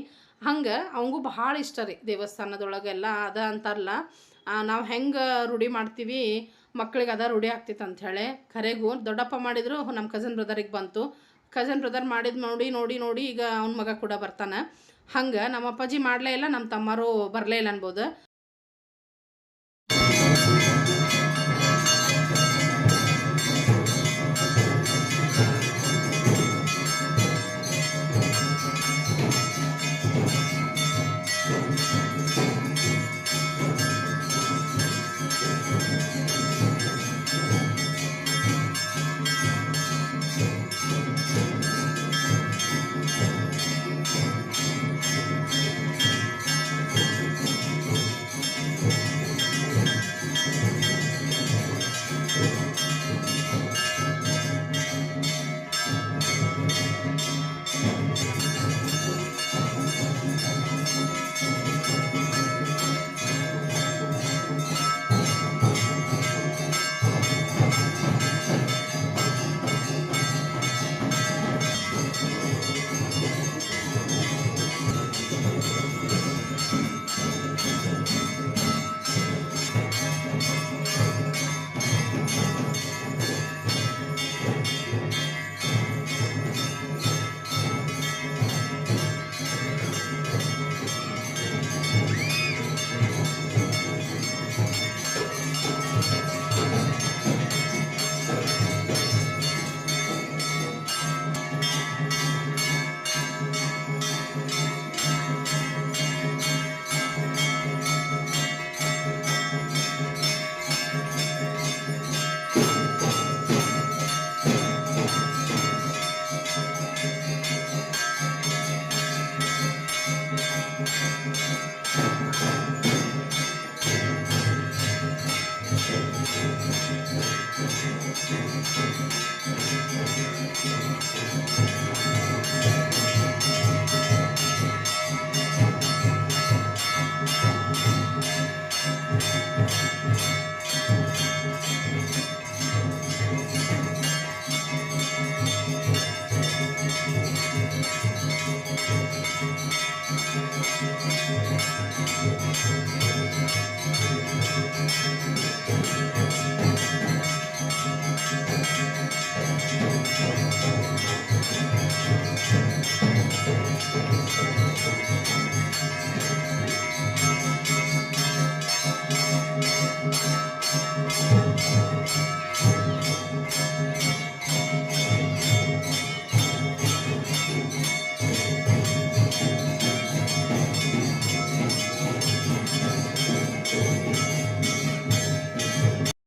A: ಹಂಗೆ ಅವಂಗೂ ಭಾಳ ಇಷ್ಟ ರೀ ದೇವಸ್ಥಾನದೊಳಗೆಲ್ಲ ಅದ ಅಂತಾರಲ್ಲ. ನಾವು ಹೆಂಗೆ ರೂಢಿ ಮಾಡ್ತೀವಿ? ಮಕ್ಳಿಗೆ ಅದ ರೂಢಿ ಆಗ್ತಿತ್ತು ಅಂಥೇಳಿ ಖರೆಗೂ, ದೊಡ್ಡಪ್ಪ ಮಾಡಿದ್ರು ನಮ್ಮ ಕಸನ್ ಬ್ರದರಿಗೆ ಬಂತು. ಕಸನ್ ಬ್ರದರ್ ಮಾಡಿದ್ ನೋಡಿ ನೋಡಿ ನೋಡಿ ಈಗ ಅವ್ನ ಮಗ ಕೂಡ ಬರ್ತಾನೆ. ಹಂಗೆ ನಮ್ಮ ಅಪ್ಪಾಜಿ ಮಾಡಲೇ ಇಲ್ಲ ನಮ್ಮ ತಮ್ಮರು ಬರಲೇ ಇಲ್ಲ ಅನ್ಬೋದು.